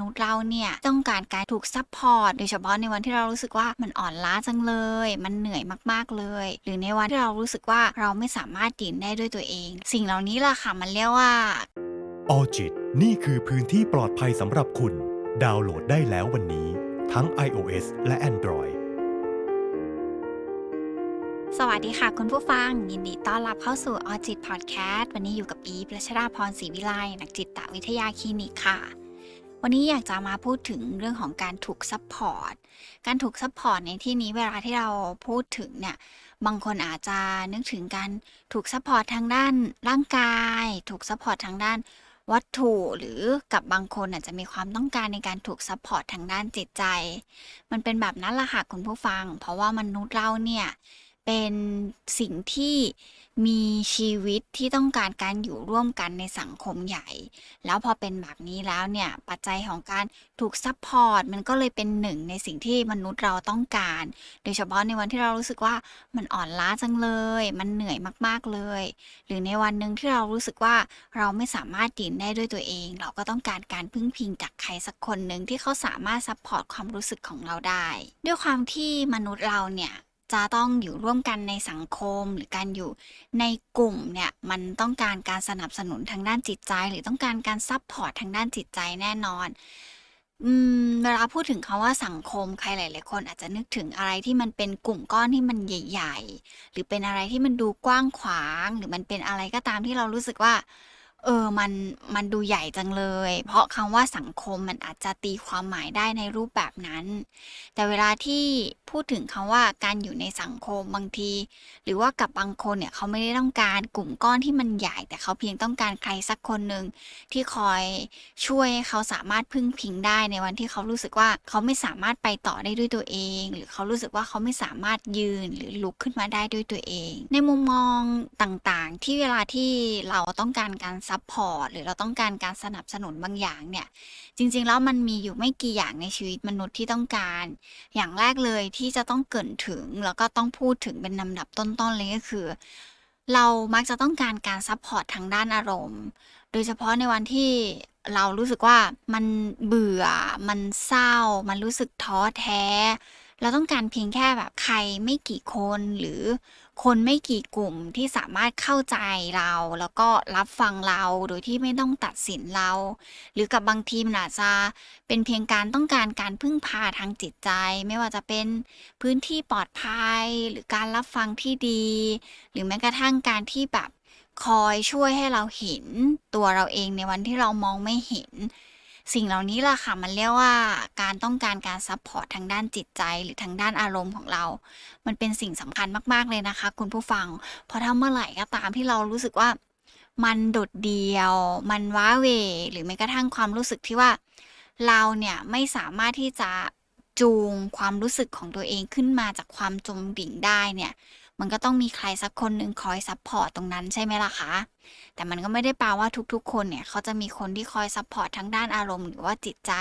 นุษย์เราเนี่ยต้องการการถูกซัพพอร์ตโดยเฉพาะในวันที่เรารู้สึกว่ามันอ่อนล้าจังเลย มันเหนื่อยมากๆเลย หรือในวันที่เรารู้สึกว่าเราไม่สามารถยืนได้ด้วยตัวเอง สิ่งเหล่านี้ล่ะค่ะมันเรียกว่าออจิตนี่คือพื้นที่ปลอดภัยสำหรับคุณ ดาวน์โหลดได้แล้ววันนี้ ทั้ง iOS และ Android สวัสดีค่ะคุณผู้ฟัง ยินดีต้อนรับเข้าสู่ออจิตพอดแคสต์วันนี้อยู่กับอีฟรัชราพรศรีวิไลนักจิตวิทยาคลินิกค่ะ วันนี้อยากจะมาพูดถึงเรื่องของการถูกซัพพอร์ต การถูกซัพพอร์ตในที่นี้เวลาที่เราพูดถึงเนี่ย บางคนอาจจะนึกถึงการถูกซัพพอร์ตทางด้านร่างกาย ถูกซัพพอร์ตทางด้านวัตถุหรือกับบางคนอาจจะมีความต้องการในการถูกซัพพอร์ตทางด้านจิตใจ มันเป็นแบบนั้นละค่ะคุณผู้ฟัง เพราะว่ามนุษย์เราเนี่ย เป็นสิ่งที่มีชีวิตที่ต้องการการอยู่ร่วมกันในสังคมใหญ่ แล้วพอเป็นแบบนี้แล้วเนี่ยปัจจัยของการถูกซัพพอร์ตมันก็เลยเป็นหนึ่งในสิ่งที่มนุษย์เราต้องการ โดยเฉพาะในวันที่เรารู้สึกว่ามันอ่อนล้าจังเลย มันเหนื่อยมากๆเลย หรือในวันหนึ่งที่เรารู้สึกว่าเราไม่สามารถยืนได้ด้วยตัวเอง เราก็ต้องการการพึ่งพิงจากใครสักคนหนึ่งที่เขาสามารถซัพพอร์ตความรู้สึกของเราได้ ด้วยความที่มนุษย์เราเนี่ย จะต้องอยู่ร่วมกันในสังคมหรือการอยู่ในกลุ่มเนี่ยมันต้องการการสนับสนุนทางด้านจิตใจ หรือต้องการการซัพพอร์ตทางด้านจิตใจแน่นอนอืมเวลาพูดถึงคำว่าสังคมใครหลาย ๆ คนอาจจะนึกถึงอะไรที่มันเป็นกลุ่มก้อนที่มันใหญ่ ๆ หรือเป็นอะไรที่มันดูกว้างขวาง หรือมันเป็นอะไรก็ตามที่เรารู้สึกว่า เออ มัน มันดูใหญ่จังเลย เพราะคำว่าสังคมมันอาจจะตีความหมายได้ในรูปแบบนั้น แต่เวลาที่พูดถึงคำว่าการอยู่ในสังคมบางที หรือว่ากับบางคนเนี่ยเขาไม่ได้ต้องการกลุ่มก้อนที่มันใหญ่ แต่เขาเพียงต้องการใครสักคนหนึ่งที่คอยช่วยเขาสามารถพึ่งพิงได้ในวันที่เขารู้สึกว่าเขาไม่สามารถไปต่อได้ด้วยตัวเอง หรือเขารู้สึกว่าเขาไม่สามารถยืนหรือลุกขึ้นมาได้ด้วยตัวเอง ในมุมมองต่างๆ ที่เวลาที่เราต้องการการซัพพอร์ตหรือเราต้องการการสนับสนุนบางอย่างเนี่ย จริงๆ แล้วมันมีอยู่ไม่กี่อย่างในชีวิตมนุษย์ที่ต้องการ อย่างแรกเลยที่จะต้องเกินถึง แล้วก็ต้องพูดถึงเป็นลำดับต้นๆเลยก็คือ เรามักจะต้องการการซัพพอร์ตทางด้านอารมณ์ โดยเฉพาะในวันที่เรารู้สึกว่ามันเบื่อ มันเศร้า มันรู้สึกท้อแท้ เราต้องการเพียงแค่แบบใครไม่กี่คนหรือ คนไม่กี่กลุ่มที่สามารถเข้าใจเรา แล้วก็รับฟังเราโดยที่ไม่ต้องตัดสินเรา หรือกับบางทีมนอาจจะเป็นเพียงการต้องการการพึ่งพาทางจิตใจ ไม่ว่าจะเป็นพื้นที่ปลอดภัย หรือการรับฟังที่ดี หรือแม้กระทั่งการที่แบบคอยช่วยให้เราเห็นตัวเราเองในวันที่เรามองไม่เห็น สิ่งเหล่านี้ล่ะค่ะ มันเรียกว่าการต้องการการซัพพอร์ตทางด้านจิตใจหรือทางด้านอารมณ์ของเรา มันเป็นสิ่งสำคัญมาก ๆ เลยนะคะ คุณผู้ฟัง เพราะถ้าเมื่อไหร่ก็ตามที่เรารู้สึกว่ามันโดดเดี่ยว มันว้าเว หรือแม้กระทั่งความรู้สึกที่ว่า เราเนี่ยไม่สามารถที่จะจูงความรู้สึกของตัวเองขึ้นมาจากความจมดิ่งได้เนี่ย มันก็ต้องมีใครสักคนหนึ่งคอยซัพพอร์ตตรงนั้นใช่ไหมล่ะคะ แต่มันก็ไม่ได้แปลว่าทุกๆ คนเนี่ยเขาจะมีคนที่คอยซัพพอร์ตทั้งด้านอารมณ์หรือว่าจิตใจ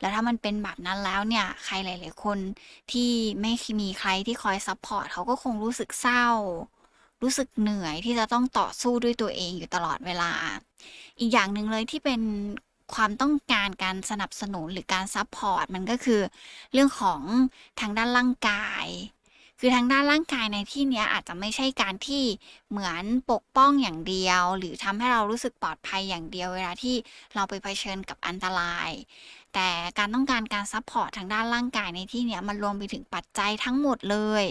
แล้วถ้ามันเป็นแบบนั้นแล้วเนี่ย ใครหลายๆคนที่ไม่มีใครที่คอยซัพพอร์ตเขาก็คงรู้สึกเศร้า รู้สึกเหนื่อยที่จะต้องต่อสู้ด้วยตัวเองอยู่ตลอดเวลา อีกอย่างหนึ่งเลยที่เป็นความต้องการการสนับสนุนหรือการซัพพอร์ตมันก็คือ เรื่องของทางด้านร่างกาย คือทางด้านร่างกายในที่นี้อาจจะไม่ใช่การที่เหมือนปกป้องอย่างเดียว หรือทำให้เรารู้สึกปลอดภัยอย่างเดียวเวลาที่เราไปเผชิญกับอันตราย แต่การต้องการการซัพพอร์ตทางด้านร่างกายในที่นี้มันรวมไปถึงปัจจัยทั้งหมดเลย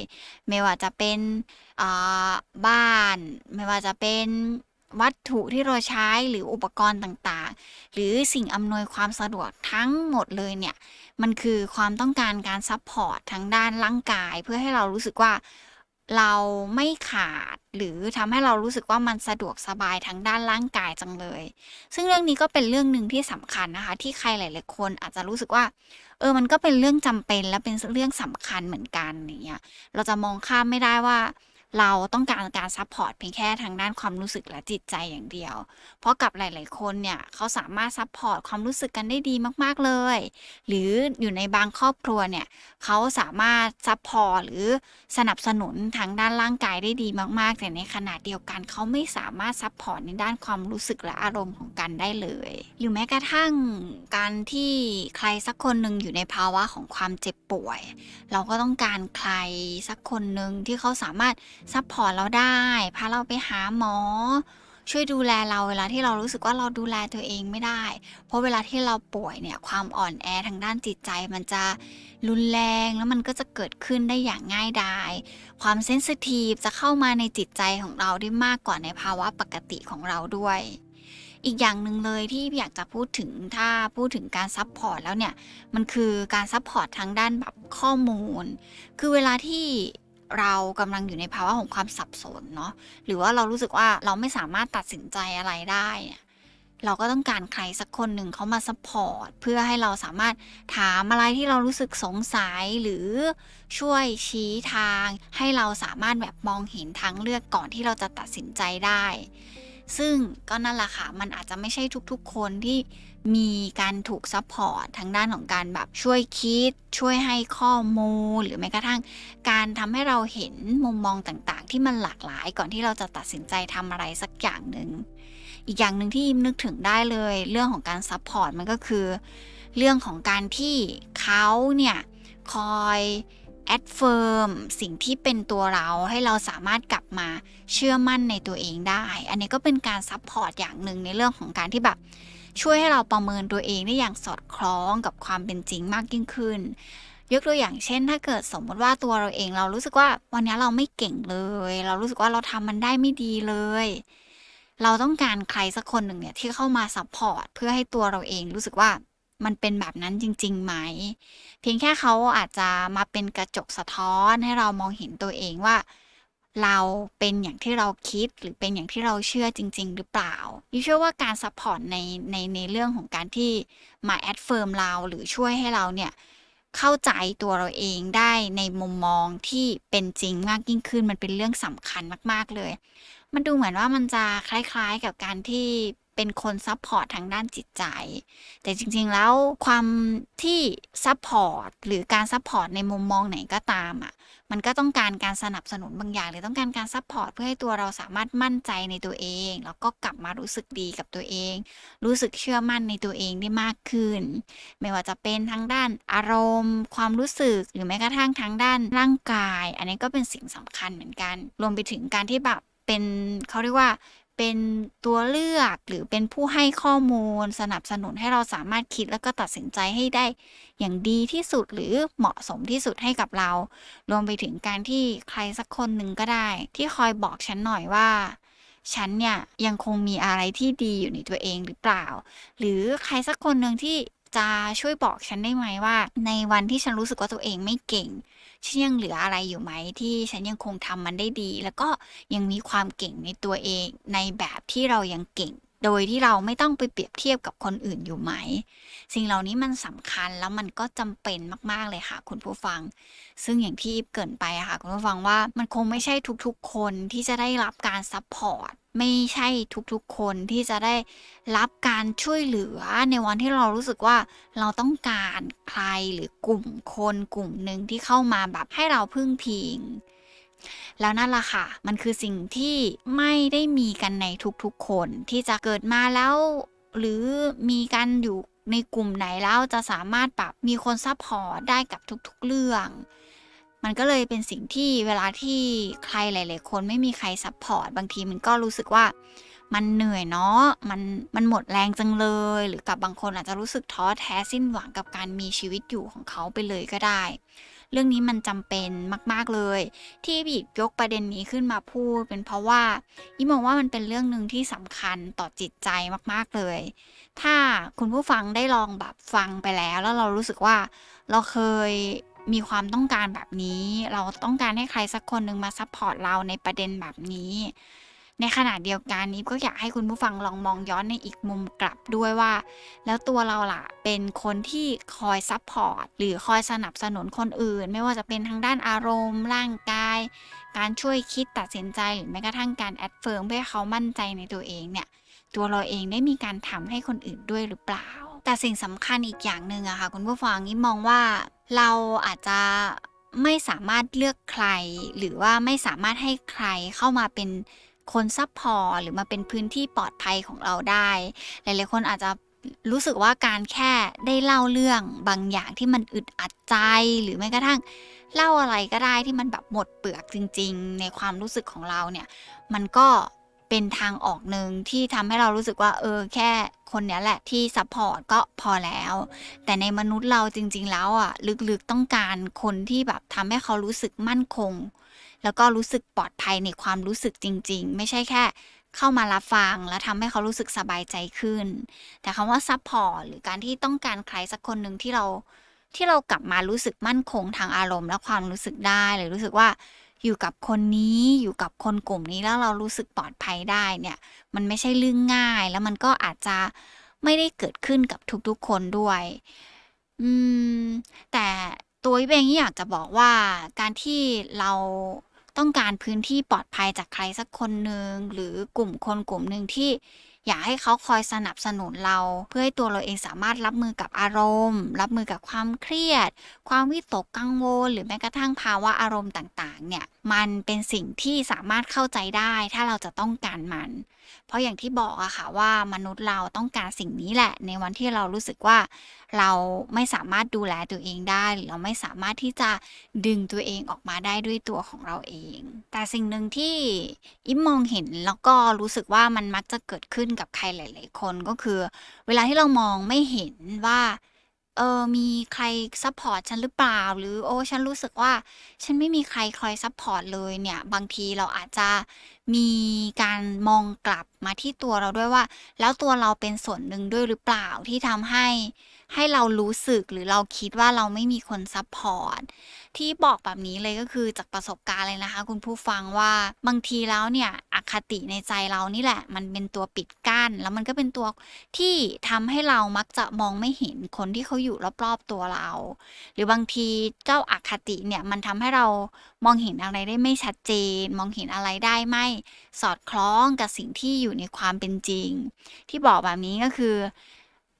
ไม่ว่าจะเป็นอ่าบ้าน ไม่ว่าจะเป็น วัตถุที่เราใช้หรืออุปกรณ์ต่างๆ หรือสิ่งอำนวยความสะดวกทั้งหมดเลยเนี่ย มันคือความต้องการการซัพพอร์ตทางด้านร่างกาย เพื่อให้เรารู้สึกว่าเราไม่ขาดหรือทำให้เรารู้สึกว่ามันสะดวกสบายทางด้านร่างกายจังเลย ซึ่งเรื่องนี้ก็เป็นเรื่องหนึ่งที่สำคัญนะคะ ที่ใครหลาย ๆ คนอาจจะรู้สึกว่า เออมันก็เป็นเรื่องจำเป็นและเป็นเรื่องสำคัญเหมือนกันอย่างเงี้ยเราจะมองข้ามไม่ได้ว่า เราต้องการการซัพพอร์ตเพียงแค่ทางด้านความรู้สึกและจิตใจอย่างเดียว เพราะกับหลาย ๆ คนเนี่ยเขาสามารถซัพพอร์ตความรู้สึกกันได้ดีมาก ๆ เลย หรืออยู่ในบางครอบครัวเนี่ยเขาสามารถซัพพอร์ตหรือสนับสนุนทางด้านร่างกายได้ดีมาก ๆ แต่ในขณะเดียวกันเขาไม่สามารถซัพพอร์ตในด้านความรู้สึกและอารมณ์ของกันได้เลย หรือแม้กระทั่งการที่ใครสักคนหนึ่งอยู่ในภาวะของความเจ็บป่วย เราก็ต้องการใครสักคนหนึ่งที่เขาสามารถซัพพอร์ตเราได้พาเราไปหาหมอ ช่วยดูแลเราเวลาที่เรารู้สึกว่าเราดูแลตัวเองไม่ได้ เพราะเวลาที่เราป่วยเนี่ยความอ่อนแอทางด้านจิตใจมันจะรุนแรงแล้วมันก็จะเกิดขึ้นได้อย่างง่ายดายความเซนซิทีฟจะเข้ามาในจิตใจของเราได้มากกว่าในภาวะปกติของเราด้วยอีกอย่างหนึ่งเลยที่อยากจะพูดถึงถ้าพูดถึงการซัพพอร์ตแล้วเนี่ย มันคือการซัพพอร์ตทางด้านแบบข้อมูล คือเวลาที่ เรากำลังอยู่ในภาวะของความสับสนเนาะหรือว่าเรารู้สึกว่าเราไม่สามารถตัดสินใจอะไรได้เนี่ยเราก็ต้องการใครสักคนหนึ่งเขามาซัพพอร์ตเพื่อให้เราสามารถถามอะไรที่เรารู้สึกสงสัยหรือช่วยชี้ทาง ให้เราสามารถแบบมองเห็นทางเลือกก่อนที่เราจะตัดสินใจได้ ซึ่งก็นั่นแหละค่ะ มันอาจจะไม่ใช่ทุกๆ คนที่มีการถูกซัพพอร์ตทางด้านของการแบบช่วยคิด ช่วยให้ข้อมูล หรือแม้กระทั่ง การทำให้เราเห็นมุมมองต่างๆ ที่มันหลากหลายก่อนที่เราจะตัดสินใจทำอะไรสักอย่างหนึ่งอีกอย่างหนึ่งที่ยิ้มนึกถึงได้เลย เรื่องของการซัพพอร์ตมันก็คือ เรื่องของการที่เขาเนี่ยคอย แอดเฟิร์มสิ่งที่เป็นตัวเราให้เราสามารถกลับมาเชื่อมั่นในตัวเองได้ อันนี้ก็เป็นการซัพพอร์ตอย่างหนึ่งในเรื่องของการที่แบบ ช่วยให้เราประเมินตัวเองได้อย่างสอดคล้องกับความเป็นจริงมากยิ่งขึ้น ยกตัวอย่างเช่น ถ้าเกิดสมมติว่าตัวเราเองเรารู้สึกว่าวันนี้เราไม่เก่งเลย เรารู้สึกว่าเราทำมันได้ไม่ดีเลย เราต้องการใครสักคนหนึ่งเนี่ยที่เข้ามาซัพพอร์ตเพื่อให้ตัวเราเองรู้สึกว่า มันเป็นแบบนั้นจริงๆไหม เพียงแค่เขาอาจจะมาเป็นกระจกสะท้อนให้เรามองเห็นตัวเองว่า เราเป็นอย่างที่เราคิดหรือเป็นอย่างที่เราเชื่อจริง ๆ หรือเปล่ายูเชื่อว่าการซัพพอร์ตในในในเรื่องของการที่มาแอดเฟิร์มเราหรือช่วยให้เราเนี่ยเข้าใจตัวเราเองได้ในมุมมองที่เป็นจริงมากยิ่งขึ้นมันเป็นเรื่องสำคัญมาก ๆ เลย มันดูเหมือนว่ามันจะคล้ายๆกับการที่เป็นคนซัพพอร์ตทางด้านจิตใจ แต่จริงๆแล้วความที่ซัพพอร์ตหรือการซัพพอร์ตในมุมมองไหนก็ตามอะ มันก็ต้องการการสนับสนุนบางอย่าง หรือต้องการการซัพพอร์ตเพื่อให้ตัวเราสามารถมั่นใจในตัวเอง แล้วก็กลับมารู้สึกดีกับตัวเอง รู้สึกเชื่อมั่นในตัวเองได้มากขึ้น ไม่ว่าจะเป็นทางด้านอารมณ์ ความรู้สึก หรือแม้กระทั่งทางด้านร่างกาย อันนี้ก็เป็นสิ่งสำคัญเหมือนกัน รวมไปถึงการที่แบบ เป็นเขาเรียกว่าเป็นตัวเลือกหรือเป็นผู้ให้ข้อมูล สนับสนุนให้เราสามารถคิดแล้วก็ตัดสินใจให้ได้อย่างดีที่สุดหรือเหมาะสมที่สุดให้กับเรา รวมไปถึงการที่ใครสักคนหนึ่งก็ได้ ที่คอยบอกฉันหน่อยว่า ฉันเนี่ยยังคงมีอะไรที่ดีอยู่ในตัวเองหรือเปล่า หรือใครสักคนหนึ่งที่ จะช่วยบอกฉันได้ไหมว่า ในวันที่ฉันรู้สึกว่าตัวเองไม่เก่งฉันยังเหลืออะไรอยู่ไหมที่ฉันยังคงทำมันได้ดี แล้วก็ยังมีความเก่งในตัวเองในแบบที่เรายังเก่ง โดยที่เราไม่ต้องไปเปรียบเทียบกับคนอื่นอยู่ไหม สิ่งเหล่านี้มันสำคัญแล้วมันก็จำเป็นมาก ๆเลยค่ะ คุณผู้ฟัง ซึ่งอย่างที่เกินไปค่ะ คุณผู้ฟังว่ามันคงไม่ใช่ทุกๆ คนที่จะได้รับการซัพพอร์ต ไม่ใช่ทุกๆคนที่จะได้รับการช่วยเหลือในวันที่เรารู้สึกว่าเราต้องการใครหรือกลุ่มคนกลุ่มหนึ่งที่เข้ามาแบบให้เราพึ่งพิง แล้วนั่นล่ะค่ะ มันคือสิ่งที่ไม่ได้มีกันในทุกๆคนที่จะเกิดมาแล้ว หรือมีกันอยู่ในกลุ่มไหนแล้วจะสามารถแบบมีคนซัพพอร์ตได้กับทุกๆเรื่อง มันก็เลยเป็นสิ่งที่เวลาที่ใครหลาย ๆ คนไม่มีใครซัพพอร์ตบางทีมันก็รู้สึกว่ามันเหนื่อยเนาะมันมันหมดแรงจังเลย หรือกับบางคนอาจจะรู้สึกท้อแท้สิ้นหวังกับการมีชีวิตอยู่ของเขาไปเลยก็ได้ เรื่องนี้มันจำเป็นมาก ๆเลย ที่บีบยกประเด็นนี้ขึ้นมาพูด เป็นเพราะว่ายี่มองว่ามันเป็นเรื่องหนึ่งที่สำคัญต่อจิตใจมาก ๆเลย ถ้าคุณผู้ฟังได้ลองแบบฟังไปแล้ว แล้วเรารู้สึกว่าเราเคย มีความต้องการแบบนี้ เราต้องการให้ใครสักคนหนึ่งมาซัพพอร์ตเราในประเด็นแบบนี้ ในขณะเดียวกันนี้ก็อยากให้คุณผู้ฟังลองมองย้อนในอีกมุมกลับด้วยว่า แล้วตัวเราล่ะเป็นคนที่คอยซัพพอร์ตหรือคอยสนับสนุนคนอื่น ไม่ว่าจะเป็นทางด้านอารมณ์ ร่างกาย การช่วยคิดตัดสินใจหรือแม้กระทั่งการแอดเฟิร์มเพื่อให้เขามั่นใจในตัวเองเนี่ยตัวเราเองได้มีการทำให้คนอื่นด้วยหรือเปล่า แต่สิ่งสำคัญอีกอย่างหนึ่งอะค่ะคุณผู้ฟังนี่มองว่าเราอาจจะไม่สามารถเลือกใคร หรือว่าไม่สามารถให้ใครเข้ามาเป็นคนซับพอร์ตหรือมาเป็นพื้นที่ปลอดภัยของเราได้ หลายๆคนอาจจะรู้สึกว่าการแค่ได้เล่าเรื่องบางอย่างที่มันอึดอัดใจหรือแม้กระทั่งเล่าอะไรก็ได้ที่มันแบบหมดเปลือกจริง ๆ ในความรู้สึกของเราเนี่ย มันก็เป็นทางออกหนึ่งที่ทำให้เรารู้สึกว่า เออ แค่ คนเนี้ยแหละที่ซัพพอร์ตก็พอแล้ว แต่ในมนุษย์เราจริง ๆ แล้วอะลึกๆต้องการคนที่แบบทำให้เขารู้สึกมั่นคง แล้วก็รู้สึกปลอดภัยในความรู้สึกจริง ๆ ไม่ใช่แค่ เข้ามารับฟังแล้วทำให้เขารู้สึกสบายใจขึ้น แต่คำว่าซัพพอร์ตหรือการที่ต้องการใครสักคนหนึ่งที่เราที่เรากลับมารู้สึกมั่นคงทางอารมณ์และความรู้สึกได้หรือรู้สึกว่า อยู่กับคนนี้อยู่กับคนกลุ่มนี้แล้วเรารู้สึกปลอดภัยได้เนี่ย มันไม่ใช่เรื่องง่าย แล้วมันก็อาจจะไม่ได้เกิดขึ้นกับทุกๆคนด้วย อืม แต่ตัววิเองอยากจะบอกว่าการที่เราต้องการพื้นที่ปลอดภัยจากใครสักคนหนึ่งหรือกลุ่มคนกลุ่มหนึ่งที่ อยากให้เขาคอยสนับสนุนเรา เพื่อให้ตัวเราเองสามารถรับมือกับอารมณ์ รับมือกับความเครียด ความวิตกกังวล หรือแม้กระทั่งภาวะอารมณ์ต่างๆ เนี่ย มันเป็นสิ่งที่สามารถเข้าใจได้ถ้าเราจะต้องการมัน เพราะอย่างที่บอกอะค่ะว่ามนุษย์เราต้องการสิ่งนี้แหละ ในวันที่เรารู้สึกว่าเราไม่สามารถดูแลตัวเองได้ หรือเราไม่สามารถที่จะดึงตัวเองออกมาได้ด้วยตัวของเราเอง แต่สิ่งหนึ่งที่อิมมองเห็นแล้วก็รู้สึกว่ามันมักจะเกิดขึ้นกับใครหลาย ๆ คนก็คือ เวลาที่เรามองไม่เห็นว่าเออมีใครซัพพอร์ตฉันหรือเปล่า หรือโอ้ฉันรู้สึกว่า ฉันไม่มีใครคอยซัพพอร์ตเลยเนี่ย บางทีเราอาจจะ มีการมองกลับมาที่ตัวเราด้วยว่า แล้วตัวเราเป็นส่วนหนึ่งด้วยหรือเปล่าที่ทำให้ให้เรารู้สึกหรือเราคิดว่าเราไม่มีคนซัพพอร์ตที่บอกแบบนี้เลยก็คือจากประสบการณ์เลยนะคะ คุณผู้ฟังว่าบางทีแล้วเนี่ยอคติในใจเรานี่แหละ มันเป็นตัวปิดกั้น แล้วมันก็เป็นตัวที่ทำให้เรามักจะมองไม่เห็นคนที่เขาอยู่รอบๆตัวเรา หรือบางทีเจ้าอาคติเนี่ยมันทำให้เรามองเห็นอะไรได้ไม่ชัดเจน มองเห็นอะไรได้ไม่สอดคล้องกับสิ่งที่อยู่ในความเป็นจริง ที่บอกแบบนี้ก็คือ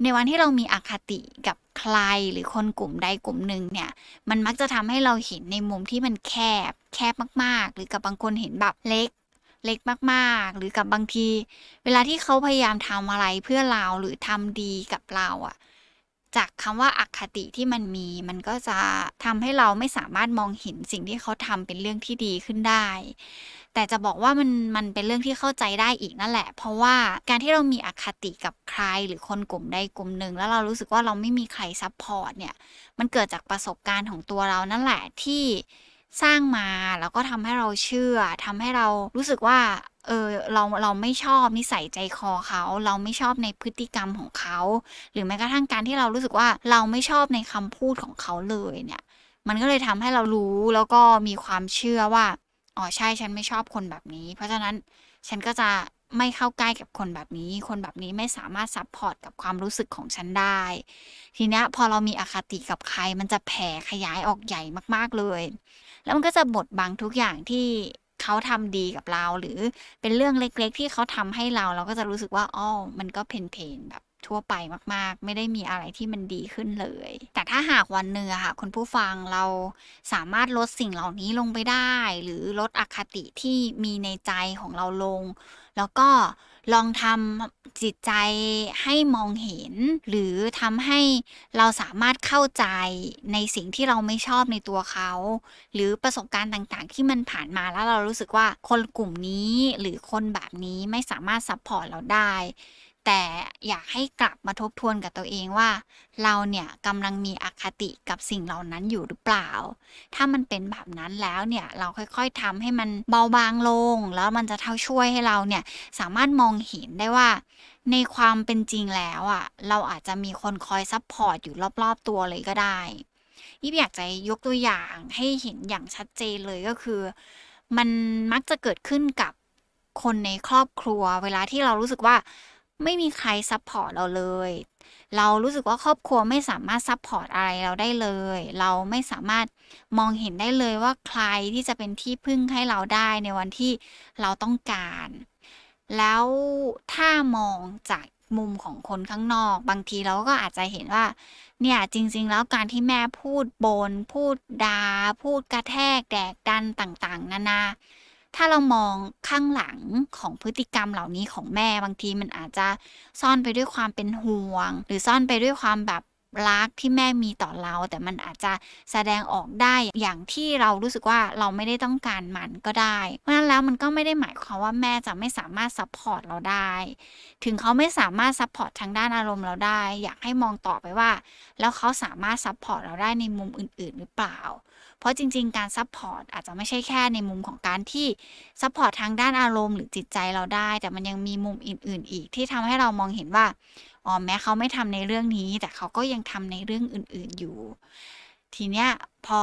ในวันที่เรามีอคติกับใครหรือคนกลุ่มใดกลุ่มหนึ่งเนี่ย มันมักจะทำให้เราเห็นในมุมที่มันแคบ แคบมาก ๆ หรือกับบางคนเห็นแบบเล็กเล็กมากๆ หรือกับบางที เวลาที่เขาพยายามทำอะไรเพื่อเราหรือทำดีกับเราอะ จากคำว่าอคติที่มันมี มันก็จะทำให้เราไม่สามารถมองเห็นสิ่งที่เขาทำเป็นเรื่องที่ดีขึ้นได้ แต่จะบอกว่ามันมันเป็นเรื่องที่เข้าใจได้อีกนั่นแหละ เพราะว่าการที่เรามีอคติกับใครหรือคนกลุ่มใดกลุ่มหนึ่ง แล้วเรารู้สึกว่าเราไม่มีใครซัพพอร์ตเนี่ย มันเกิดจากประสบการณ์ของตัวเรานั่นแหละที่สร้างมาแล้วก็ทำให้เราเชื่อทำให้เรารู้สึกว่า เออเราเราไม่ชอบนิสัยใจคอเขา เราไม่ชอบในพฤติกรรมของเขา หรือแม้กระทั่งการที่เรารู้สึกว่าเราไม่ชอบในคำพูดของเขาเลยเนี่ย มันก็เลยทำให้เรารู้แล้วก็มีความเชื่อว่าอ๋อใช่ฉันไม่ชอบคนแบบนี้ เพราะฉะนั้นฉันก็จะไม่เข้าใกล้กับคนแบบนี้ คนแบบนี้ไม่สามารถซัพพอร์ตกับความรู้สึกของฉันได้ ทีนี้พอเรามีอคติกับใคร มันจะแผ่ขยายออกใหญ่มากๆเลย แล้วมันก็จะบดบังทุกอย่างที่ เขาทำดีกับเรา หรือเป็นเรื่องเล็กๆ ที่เขาทำให้เราเราก็จะรู้สึกว่าอ๋อมันก็เพนเพนแบบ ทั่วไปมาก ๆ ไม่ได้มีอะไรที่มันดีขึ้นเลย แต่ถ้าหากวันหนึ่งอะค่ะคุณผู้ฟังเราสามารถลดสิ่งเหล่านี้ลงไปได้ หรือลดอคติที่มีในใจของเราลง แล้วก็ลองทำจิตใจให้มองเห็น หรือทำให้เราสามารถเข้าใจในสิ่งที่เราไม่ชอบในตัวเขา หรือประสบการณ์ต่างๆ ที่มันผ่านมาแล้วเรารู้สึกว่าคนกลุ่มนี้หรือคนแบบนี้ไม่สามารถซัพพอร์ตเราได้ แต่อยากให้กลับมาทบทวนกับตัวเองว่า เราเนี่ยกำลังมีอคติกับสิ่งเหล่านั้นอยู่หรือเปล่า ถ้ามันเป็นแบบนั้นแล้วเนี่ยเราค่อยๆทำให้มันเบาบางลง แล้วมันจะเท่าช่วยให้เราเนี่ยสามารถมองเห็นได้ว่า ในความเป็นจริงแล้วอะ่ะเราอาจจะมีคนคอยซัพพอร์ตอยู่รอบๆตัวเลยก็ได้ยิบอยากจะยกตัวอย่างให้เห็นอย่างชัดเจนเลยก็คือ มันมักจะเกิดขึ้นกับคนในครอบครัว เวลาที่เรารู้สึกว่า ไม่มีใครซัพพอร์ตเราเลย เรารู้สึกว่าครอบครัวไม่สามารถซัพพอร์ตอะไรเราได้เลย เราไม่สามารถมองเห็นได้เลยว่าใครที่จะเป็นที่พึ่งให้เราได้ในวันที่เราต้องการ แล้วถ้ามองจากมุมของคนข้างนอก บางทีเราก็อาจจะเห็นว่า เนี่ยจริง ๆ แล้วการที่แม่พูดบน พูดดาพูดกระแทกแดกดันต่าง ๆ นานา ถ้าเรามองข้างหลังของพฤติกรรมเหล่านี้ของแม่บางทีมันอาจจะซ่อนไปด้วยความเป็นห่วง หรือซ่อนไปด้วยความแบบ รักที่แม่มีต่อเรา แต่มันอาจจะแสดงออกได้อย่างที่เรารู้สึกว่าเราไม่ได้ต้องการมันก็ได้ เพราะฉะนั้นแล้วมันก็ไม่ได้หมายความว่าแม่จะไม่สามารถซัพพอร์ตเราได้ ถึงเขาไม่สามารถซัพพอร์ตทางด้านอารมณ์เราได้ อยากให้มองต่อไปว่า แล้วเขาสามารถซัพพอร์ตเราได้ในมุมอื่น ๆ หรือเปล่า เพราะจริง ๆ การซัพพอร์ตอาจจะไม่ใช่แค่ในมุมของการที่ซัพพอร์ตทางด้านอารมณ์หรือจิตใจเราได้ แต่มันยังมีมุมอื่น ๆ อีกที่ทำให้เรามองเห็นว่า อ๋อแม้เขาไม่ทำในเรื่องนี้ แต่เขาก็ยังทำในเรื่องอื่น ๆอยู่ ทีเนี้ยพอ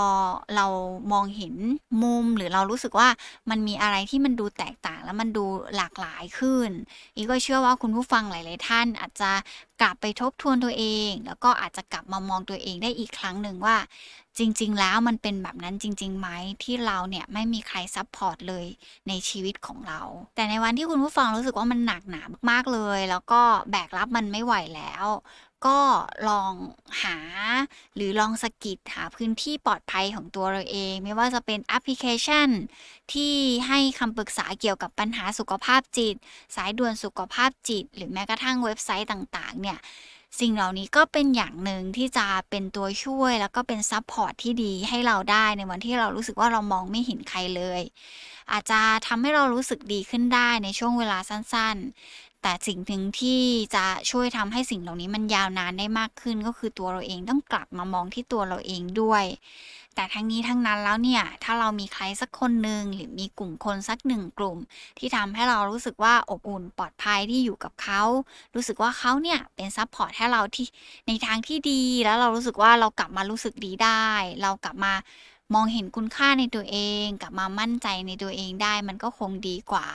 เรามองเห็นมุมหรือเรารู้สึกว่ามันมีอะไรที่มันดูแตกต่าง แล้วมันดูหลากหลายขึ้น อีกก็เชื่อว่าคุณผู้ฟังหลาย ๆ ท่านอาจจะ กลับไปทบทวนตัวเอง แล้วก็อาจจะกลับมามองตัวเองได้อีกครั้งหนึ่งว่า จริง ๆ แล้วมันเป็นแบบนั้นจริงๆไหมที่เราเนี่ยไม่มีใครซัพพอร์ตเลยในชีวิตของเรา แต่ในวันที่คุณผู้ฟังรู้สึกว่ามันหนักหนามากๆเลย แล้วก็แบกรับมันไม่ไหวแล้ว ก็ลองหาหรือลองสกิดหาพื้นที่ปลอดภัยของตัวเราเอง ไม่ว่าจะเป็นแอปพลิเคชัน ที่ให้คำปรึกษาเกี่ยวกับปัญหาสุขภาพจิต สายด่วนสุขภาพจิต หรือแม้กระทั่งเว็บไซต์ต่างๆเนี่ย สิ่งเหล่านี้ก็เป็นอย่างหนึ่งที่จะเป็นตัวช่วย แล้วก็เป็นซัพพอร์ตที่ดีให้เราได้ในวันที่เรารู้สึกว่าเรามองไม่เห็นใครเลย อาจจะทำให้เรารู้สึกดีขึ้นได้ในช่วงเวลาสั้นๆ แต่สิ่งหนึ่งที่จะช่วยทำให้สิ่งเหล่านี้มันยาวนานได้มากขึ้นก็คือตัวเราเองต้องกลับมามองที่ตัวเราเองด้วย แต่ทั้งนี้ทั้งนั้นแล้วเนี่ย ถ้าเรามีใครสักคนหนึ่งหรือมีกลุ่มคนสักหนึ่งกลุ่ม ที่ทำให้เรารู้สึกว่าอบอุ่นปลอดภัยที่อยู่กับเขา รู้สึกว่าเขาเนี่ยเป็นซัพพอร์ตให้เราที่ในทางที่ดี แล้วเรารู้สึกว่าเรากลับมารู้สึกดีได้ เรากลับมา มองเห็นคุณค่าในตัวเองกลับมามั่นใจในตัวเองได้มันก็คงดีกว่า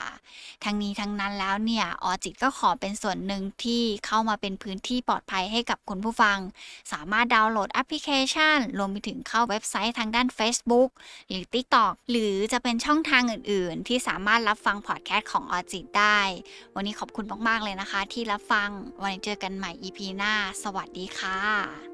ทั้งนี้ทั้งนั้นแล้วเนี่ยออจิตก็ขอเป็นส่วนหนึ่งที่เข้ามาเป็นพื้นที่ปลอดภัยให้กับคุณผู้ฟัง สามารถดาวน์โหลดแอปพลิเคชัน รวมไปถึงเข้าเว็บไซต์ทางด้าน Facebook หรือ TikTok หรือจะเป็นช่องทางอื่น ๆ ที่สามารถรับฟังพอดแคสต์ของออจิตได้ วันนี้ขอบคุณมาก ๆ เลยนะคะ ที่รับฟังวันนี้เจอกันใหม่ EP หน้า สวัสดีค่ะ